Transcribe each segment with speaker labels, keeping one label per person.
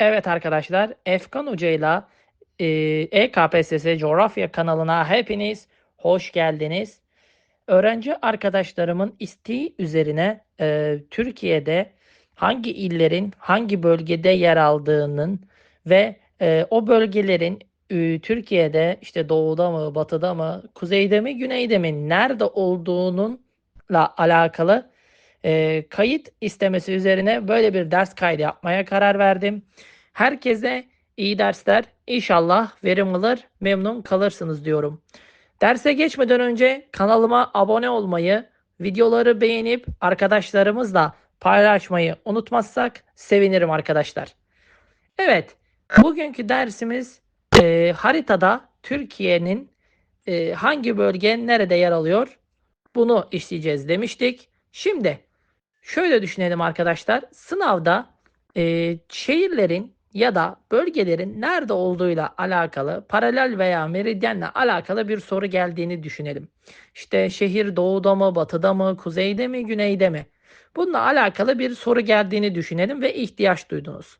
Speaker 1: Evet arkadaşlar, Efkan Hoca'yla e, EKPSS Coğrafya kanalına hepiniz hoş geldiniz. Öğrenci arkadaşlarımın isteği üzerine e, Türkiye'de hangi illerin hangi bölgede yer aldığının ve e, o bölgelerin e, Türkiye'de işte doğuda mı, batıda mı, kuzeyde mi, güneyde mi, nerede olduğununla alakalı e, kayıt istemesi üzerine böyle bir ders kaydı yapmaya karar verdim. Herkese iyi dersler. İnşallah verim alır, memnun kalırsınız diyorum. Derse geçmeden önce kanalıma abone olmayı, videoları beğenip arkadaşlarımızla paylaşmayı unutmazsak sevinirim arkadaşlar. Evet, bugünkü dersimiz e, haritada Türkiye'nin e, hangi bölge nerede yer alıyor bunu işleyeceğiz demiştik. Şimdi şöyle düşünelim arkadaşlar. Sınavda e, şehirlerin ya da bölgelerin nerede olduğuyla alakalı paralel veya meridyenle alakalı bir soru geldiğini düşünelim. İşte şehir doğuda mı, batıda mı, kuzeyde mi, güneyde mi? Bununla alakalı bir soru geldiğini düşünelim ve ihtiyaç duydunuz.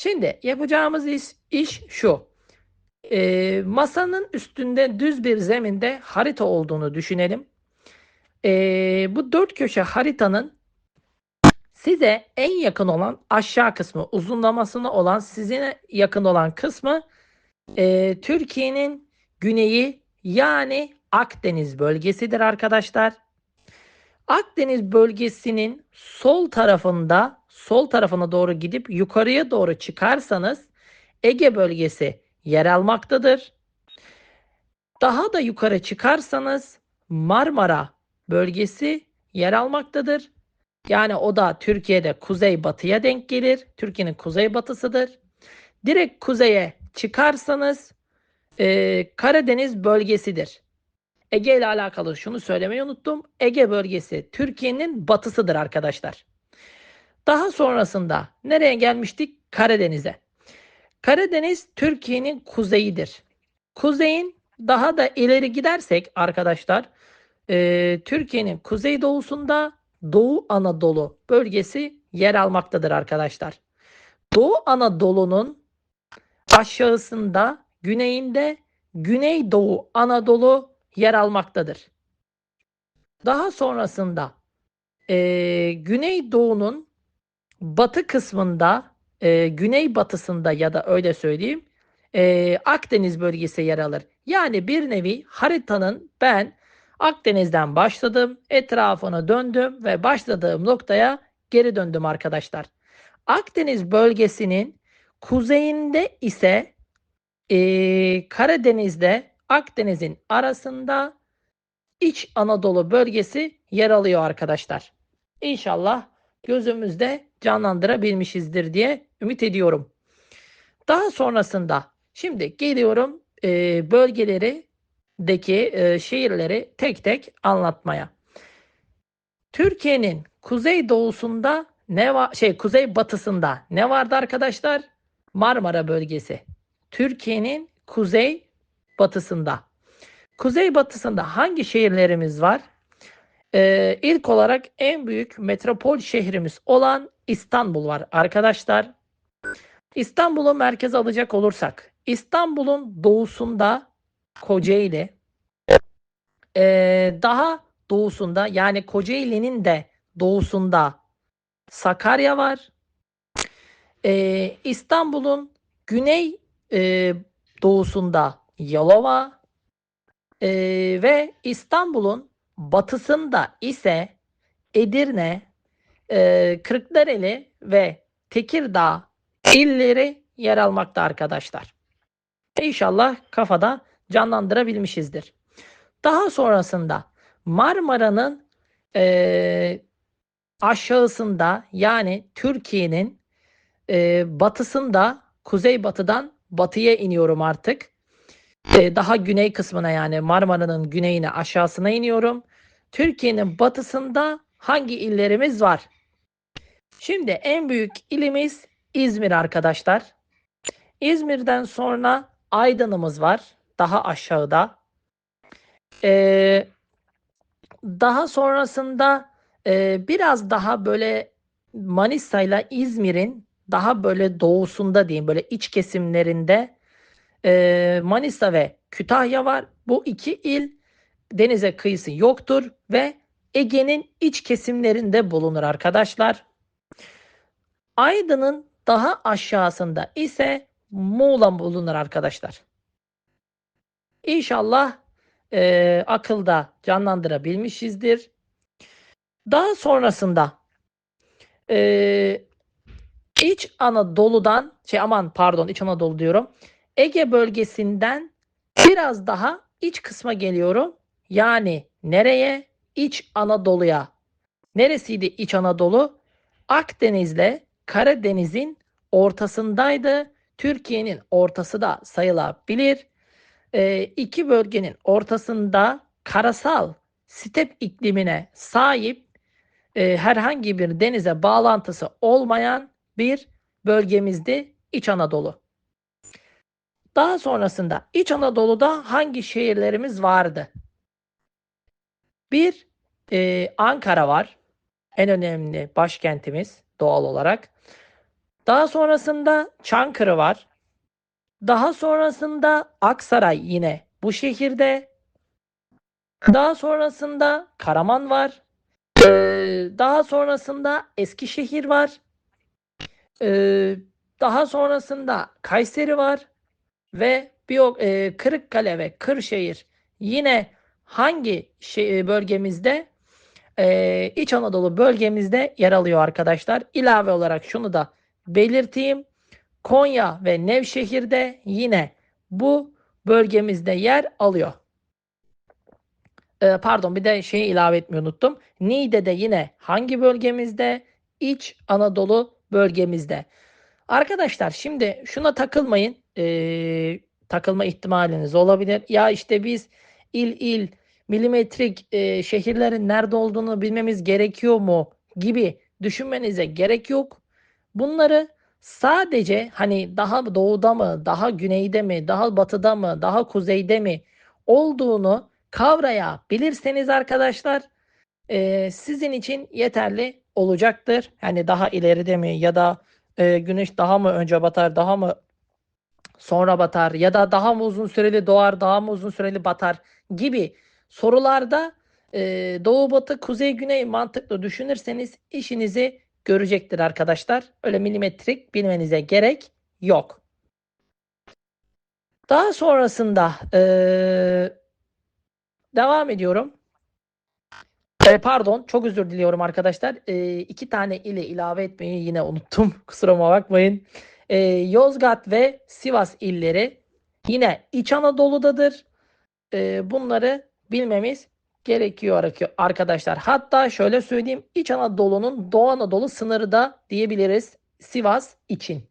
Speaker 1: Şimdi yapacağımız iş, iş şu. E, masanın üstünde düz bir zeminde harita olduğunu düşünelim. E, bu dört köşe haritanın size en yakın olan aşağı kısmı, uzunlamasına olan size yakın olan kısmı e, Türkiye'nin güneyi yani Akdeniz bölgesidir arkadaşlar. Akdeniz bölgesinin sol tarafında, sol tarafına doğru gidip yukarıya doğru çıkarsanız Ege bölgesi yer almaktadır. Daha da yukarı çıkarsanız Marmara bölgesi yer almaktadır. Yani o da Türkiye'de kuzey batıya denk gelir. Türkiye'nin kuzey batısıdır. Direkt kuzeye çıkarsanız e, Karadeniz bölgesidir. Ege ile alakalı şunu söylemeyi unuttum. Ege bölgesi Türkiye'nin batısıdır arkadaşlar. Daha sonrasında nereye gelmiştik? Karadeniz'e. Karadeniz Türkiye'nin kuzeyidir. Kuzeyin daha da ileri gidersek arkadaşlar e, Türkiye'nin kuzeydoğusunda Doğu Anadolu bölgesi yer almaktadır arkadaşlar. Doğu Anadolu'nun aşağısında, güneyinde Güneydoğu Anadolu yer almaktadır. Daha sonrasında e, Güneydoğu'nun batı kısmında, e, güneybatısında ya da öyle söyleyeyim, e, Akdeniz bölgesi yer alır. Yani bir nevi haritanın ben Akdeniz'den başladım, etrafına döndüm ve başladığım noktaya geri döndüm arkadaşlar. Akdeniz bölgesinin kuzeyinde ise e, Karadeniz'de Akdeniz'in arasında İç Anadolu bölgesi yer alıyor arkadaşlar. İnşallah gözümüzde canlandırabilmişizdir diye ümit ediyorum. Daha sonrasında şimdi geliyorum e, bölgeleri deki e, şehirleri tek tek anlatmaya. Türkiye'nin kuzey doğusunda ne var şey kuzey batısında ne vardı arkadaşlar? Marmara bölgesi. Türkiye'nin kuzey batısında. Kuzey batısında hangi şehirlerimiz var? Ee, ilk olarak en büyük metropol şehrimiz olan İstanbul var arkadaşlar. İstanbul'u merkez alacak olursak İstanbul'un doğusunda Kocaeli. Ee, daha doğusunda yani Kocaeli'nin de doğusunda Sakarya var. Ee, İstanbul'un güney e, doğusunda Yalova e, ve İstanbul'un batısında ise Edirne, e, Kırklareli ve Tekirdağ illeri yer almakta arkadaşlar. İnşallah kafada canlandırabilmişizdir. Daha sonrasında Marmara'nın e, aşağısında yani Türkiye'nin e, batısında kuzeybatıdan batıya iniyorum artık. E, daha güney kısmına yani Marmara'nın güneyine aşağısına iniyorum. Türkiye'nin batısında hangi illerimiz var? Şimdi en büyük ilimiz İzmir arkadaşlar. İzmir'den sonra Aydın'ımız var. Daha aşağıda. Ee, daha sonrasında e, biraz daha böyle Manisa ile İzmir'in daha böyle doğusunda diyeyim böyle iç kesimlerinde e, Manisa ve Kütahya var. Bu iki il denize kıyısı yoktur ve Ege'nin iç kesimlerinde bulunur arkadaşlar. Aydın'ın daha aşağısında ise Muğla bulunur arkadaşlar. İnşallah e, akılda canlandırabilmişizdir. Daha sonrasında e, İç Anadolu'dan şey aman pardon İç Anadolu diyorum. Ege bölgesinden biraz daha iç kısma geliyorum. Yani nereye? İç Anadolu'ya. Neresiydi İç Anadolu? Akdeniz'le Karadeniz'in ortasındaydı. Türkiye'nin ortası da sayılabilir. E, iki bölgenin ortasında karasal step iklimine sahip e, herhangi bir denize bağlantısı olmayan bir bölgemizdi İç Anadolu. Daha sonrasında İç Anadolu'da hangi şehirlerimiz vardı? Bir e, Ankara var. En önemli başkentimiz doğal olarak. Daha sonrasında Çankırı var. Daha sonrasında Aksaray yine bu şehirde. Daha sonrasında Karaman var. Ee, daha sonrasında Eskişehir var. Ee, daha sonrasında Kayseri var. Ve bir e, Kırıkkale ve Kırşehir yine hangi şey, bölgemizde? Ee, İç Anadolu bölgemizde yer alıyor arkadaşlar. İlave olarak şunu da belirteyim. Konya ve Nevşehir'de yine bu bölgemizde yer alıyor. Ee, pardon bir de şeyi ilave etmeyi unuttum. Niğde'de yine hangi bölgemizde? İç Anadolu bölgemizde. Arkadaşlar şimdi şuna takılmayın. Ee, takılma ihtimaliniz olabilir. Ya işte biz il il milimetrik e, şehirlerin nerede olduğunu bilmemiz gerekiyor mu gibi düşünmenize gerek yok. Bunları sadece hani daha doğuda mı, daha güneyde mi, daha batıda mı, daha kuzeyde mi olduğunu kavrayabilirseniz arkadaşlar e, sizin için yeterli olacaktır. Yani daha ileride mi ya da e, güneş daha mı önce batar, daha mı sonra batar ya da daha mı uzun süreli doğar, daha mı uzun süreli batar gibi sorularda e, doğu batı kuzey güney mantıklı düşünürseniz işinizi görecektir arkadaşlar. Öyle milimetrik bilmenize gerek yok. Daha sonrasında e, devam ediyorum. E, pardon çok özür diliyorum arkadaşlar. E, iki tane ile ilave etmeyi yine unuttum. Kusuruma bakmayın. E, Yozgat ve Sivas illeri yine İç Anadolu'dadır. E, bunları bilmemiz gerekiyor arkadaşlar. Hatta şöyle söyleyeyim İç Anadolu'nun Doğu Anadolu sınırı da diyebiliriz Sivas için.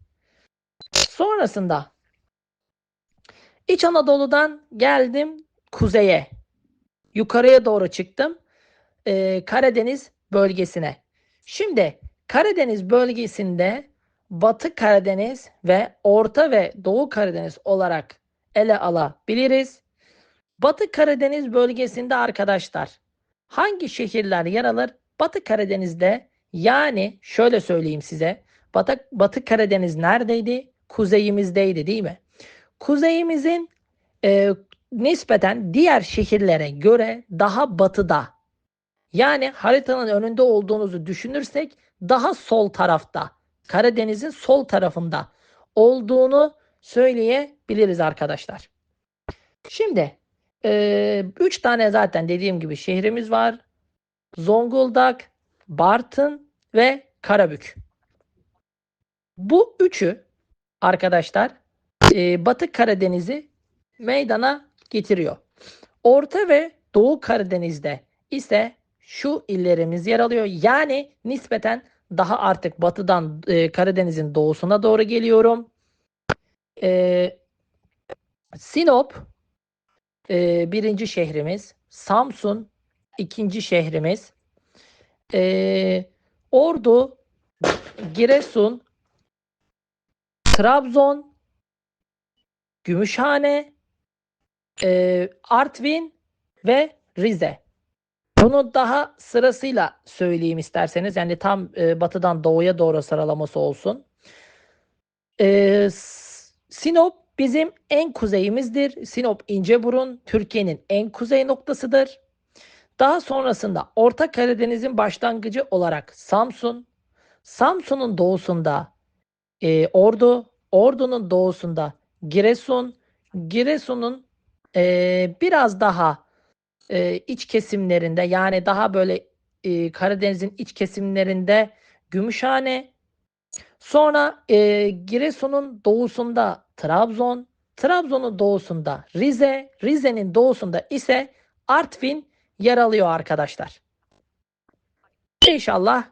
Speaker 1: Sonrasında İç Anadolu'dan geldim kuzeye. Yukarıya doğru çıktım. Ee, Karadeniz bölgesine. Şimdi Karadeniz bölgesinde Batı Karadeniz ve Orta ve Doğu Karadeniz olarak ele alabiliriz. Batı Karadeniz bölgesinde arkadaşlar hangi şehirler yer alır? Batı Karadeniz'de yani şöyle söyleyeyim size. Batı, Batı Karadeniz neredeydi? Kuzeyimizdeydi değil mi? Kuzeyimizin e, nispeten diğer şehirlere göre daha batıda. Yani haritanın önünde olduğunuzu düşünürsek daha sol tarafta. Karadeniz'in sol tarafında olduğunu söyleyebiliriz arkadaşlar. Şimdi ee, üç tane zaten dediğim gibi şehrimiz var. Zonguldak, Bartın ve Karabük. Bu üçü arkadaşlar e, Batı Karadeniz'i meydana getiriyor. Orta ve Doğu Karadeniz'de ise şu illerimiz yer alıyor. Yani nispeten daha artık batıdan e, Karadeniz'in doğusuna doğru geliyorum. E, Sinop e, birinci şehrimiz. Samsun ikinci şehrimiz. E, Ordu, Giresun, Trabzon, Gümüşhane, e, Artvin ve Rize. Bunu daha sırasıyla söyleyeyim isterseniz. Yani tam e, batıdan doğuya doğru sıralaması olsun. S- Sinop bizim en kuzeyimizdir. Sinop İnceburun Türkiye'nin en kuzey noktasıdır. Daha sonrasında Orta Karadeniz'in başlangıcı olarak Samsun, Samsun'un doğusunda e, Ordu, Ordu'nun doğusunda Giresun, Giresun'un e, biraz daha e, iç kesimlerinde yani daha böyle e, Karadeniz'in iç kesimlerinde Gümüşhane, sonra e, Giresun'un doğusunda Trabzon, Trabzon'un doğusunda Rize, Rize'nin doğusunda ise Artvin yer alıyor arkadaşlar. İnşallah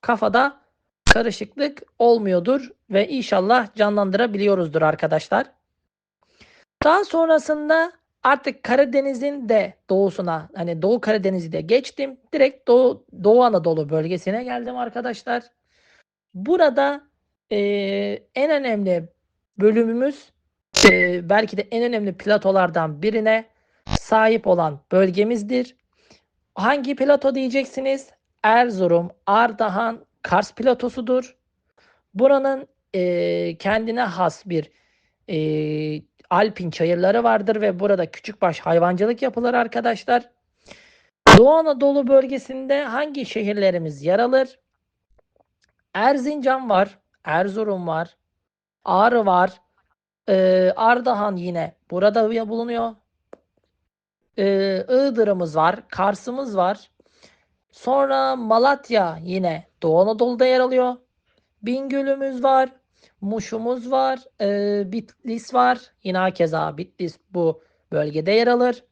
Speaker 1: kafada karışıklık olmuyordur ve inşallah canlandırabiliyoruzdur arkadaşlar. Daha sonrasında artık Karadeniz'in de doğusuna hani Doğu Karadeniz'i de geçtim. Direkt Doğu, Doğu Anadolu bölgesine geldim arkadaşlar. Burada eee, en önemli bölümümüz eee, belki de en önemli platolardan birine sahip olan bölgemizdir. Hangi plato diyeceksiniz? Erzurum, Ardahan, Kars platosudur. Buranın eee, kendine has bir eee, alpin çayırları vardır ve burada küçükbaş hayvancılık yapılır arkadaşlar. Doğu Anadolu bölgesinde hangi şehirlerimiz yer alır? Erzincan var, Erzurum var, Ağrı var, eee, Ardahan yine burada bulunuyor. Eee, Iğdır'ımız var, Kars'ımız var. Sonra Malatya yine Doğu Anadolu'da yer alıyor. Bingöl'ümüz var. Muş'umuz var. eee, Bitlis var. Yine hakeza Bitlis bu bölgede yer alır.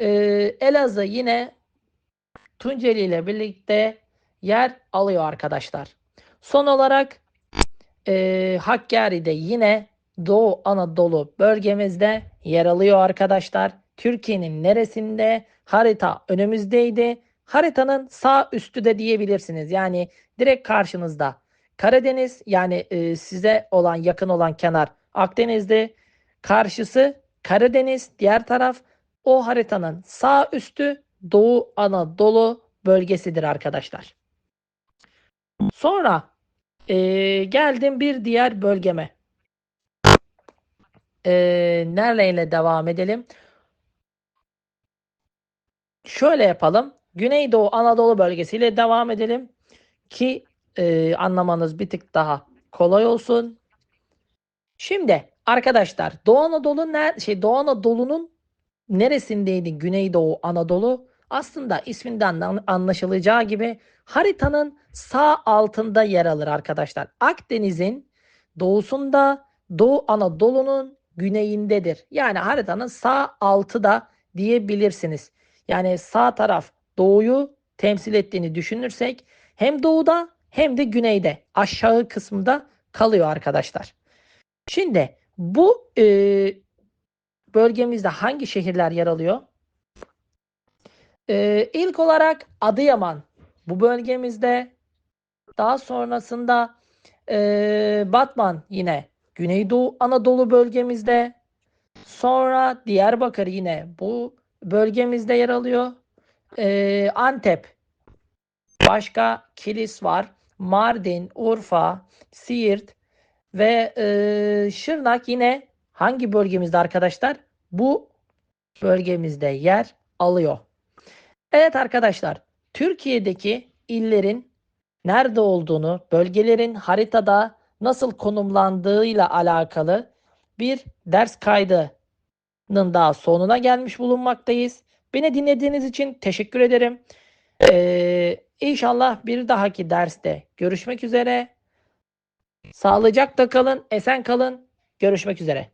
Speaker 1: Eee, Elazığ yine Tunceli ile birlikte yer alıyor arkadaşlar. Son olarak eee Hakkari'de yine Doğu Anadolu bölgemizde yer alıyor arkadaşlar. Türkiye'nin neresinde? Harita önümüzdeydi. Haritanın sağ üstü de diyebilirsiniz. Yani direkt karşınızda. Karadeniz yani e, size olan yakın olan kenar Akdeniz'de. Karşısı Karadeniz. Diğer taraf o haritanın sağ üstü Doğu Anadolu bölgesidir arkadaşlar. Sonra e, geldim bir diğer bölgeme. E, nereyle devam edelim? Şöyle yapalım. Güneydoğu Anadolu bölgesiyle devam edelim ki e, anlamanız bir tık daha kolay olsun. Şimdi arkadaşlar Doğu Anadolu ner şey Doğu Anadolu'nun neresindeydi Güneydoğu Anadolu? Aslında isminden an- anlaşılacağı gibi haritanın sağ altında yer alır arkadaşlar. Akdeniz'in doğusunda Doğu Anadolu'nun güneyindedir. Yani haritanın sağ altı da diyebilirsiniz. Yani sağ taraf doğuyu temsil ettiğini düşünürsek hem doğuda hem de güneyde aşağı kısmında kalıyor arkadaşlar. Şimdi bu e, bölgemizde hangi şehirler yer alıyor? E, ilk olarak Adıyaman bu bölgemizde daha sonrasında e, Batman yine Güneydoğu Anadolu bölgemizde sonra Diyarbakır yine bu bölgemizde yer alıyor. E, Antep başka Kilis var. Mardin, Urfa, Siirt ve e, Şırnak yine hangi bölgemizde arkadaşlar? Bu bölgemizde yer alıyor. Evet arkadaşlar, Türkiye'deki illerin nerede olduğunu, bölgelerin haritada nasıl konumlandığıyla alakalı bir ders kaydının daha sonuna gelmiş bulunmaktayız. Beni dinlediğiniz için teşekkür ederim. Ee, inşallah bir dahaki derste görüşmek üzere. Sağlıcakla kalın, esen kalın. Görüşmek üzere.